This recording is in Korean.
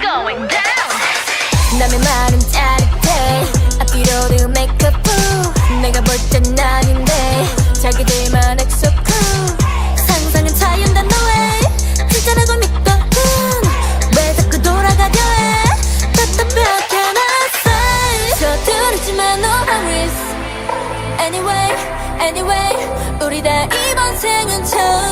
going down. 남의 말은 짜릿해. 앞뒤로는 메이크업 후. 내가 볼땐 아닌데. 자기들만 엑소 쿨 상상은 자유다 너의 진짜라고 믿거든 왜 자꾸 돌아가려 해? 답답하게 났어 서두르지만 no worries. Anyway, anyway 우리 다 이번 생은 처음